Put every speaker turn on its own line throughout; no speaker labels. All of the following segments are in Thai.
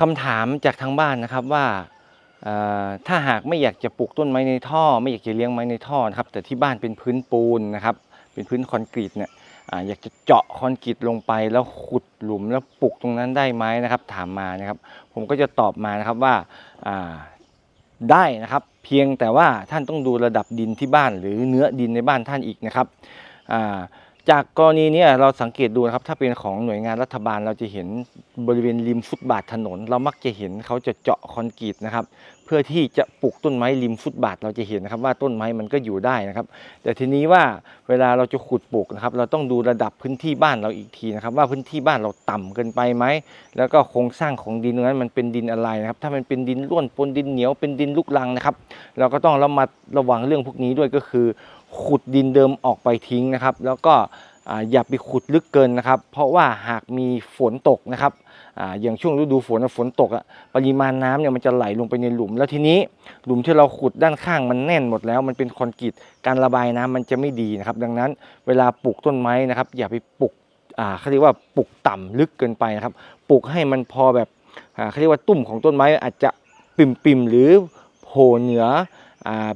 คำถามจากทางบ้านนะครับว่าถ้าหากไม่อยากจะปลูกต้นไม้ในท่อ ไม่อยากจะเลี้ยงไม้ในท่อนะครับแต่ที่บ้านเป็นพื้นปูนนะครับเป็นพื้นคอนกรีตเนี่ยออยากจะเจาะคอนกรีตลงไปแล้วขุดหลุมแล้วปลูกตรงนั้นได้ไหมนะครับ ถามมานะครับ ผมก็จะตอบมานะครับว่าอ่าได้นะครับ เพียงแต่ว่าท่านต้องดูระดับดินที่บ้านหรือเนื้อดินในบ้านท่านอีกนะครับอ่า จากกรณีนี้เราสังเกตดูนะครับถ้าเป็นของหน่วยงานรัฐบาลเราจะเห็นบริเวณริมฟุตบาทถนน เรามักจะเห็นเขาจะเจาะคอนกรีตนะครับ เพื่อที่จะปลูกต้นไม้ริมฟุตบาทเราจะเห็นนะครับว่าต้นไม้มันก็อยู่ได้นะครับ แต่ทีนี้ว่าเวลาเราจะขุดปลูกนะครับ เราต้องดูระดับพื้นที่บ้านเราอีกทีนะครับ ว่าพื้นที่บ้านเราต่ำเกินไปไหมแล้วก็โครงสร้างของดินตรงนั้นมันเป็นดินอะไรนะครับ ถ้ามันเป็นดินร่วนปนดินเหนียวเป็นดินลูกรังนะครับ เราก็ต้องระมัดระวังเรื่องพวกนี้ด้วยก็คือ ขุดดินเดิมออกไปทิ้งนะครับ แล้วก็อย่าไปขุดลึกเกินนะครับ เพราะว่าหากมีฝนตกนะครับออย่างช่วงฤดูฝนอะฝนตกอะปริมาณน้ำเนี่ยมันจะไหลลงไปในหลุม แล้วทีนี้หลุมที่เราขุดด้านข้างมันแน่นหมดแล้ว มันเป็นคอนกรีตการระบายน้ำมันจะไม่ดีนะครับ ดังนั้นเวลาปลูกต้นไม้นะครับ อย่าไปปลูกอ่าเขาเรียกว่าปลูกต่ำลึกเกินไปนะครับปลูกให้มันพอแบบอ่าเขาเรียกว่าตุ่มของต้นไม้อาจจะปิ่มๆหรือโผล่เหนือ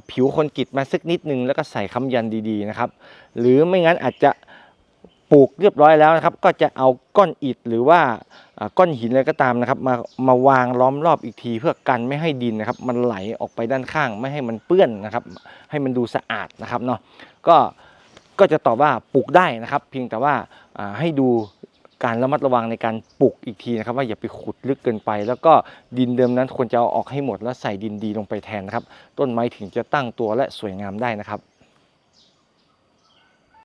ผิวคนกรีตมาสักนิดนึงแล้วก็ใส่คำยันดีๆนะครับ หรือไม่งั้นอาจจะปลูกเรียบร้อยแล้วนะครับ ก็จะเอาก้อนอิฐหรือว่าก้อนหินอะไรก็ตามนะครับ มามาวางล้อมรอบอีกทีเพื่อกันไม่ให้ดินนะครับ มันไหลออกไปด้านข้างไม่ให้มันเปื้อนนะครับ ให้มันดูสะอาดนะครับเนาะก็ก็จะตอบว่าปลูกได้นะครับ เพียงแต่ว่าให้ดู การระมัดระวังในการปลูกอีกทีนะครับ ว่าอย่าไปขุดลึกเกินไป แล้วก็ดินเดิมนั้นควรจะเอาออกให้หมดแล้วใส่ดินดีลงไปแทนนะครับ ต้นไม้ถึงจะตั้งตัวและสวยงามได้นะครับ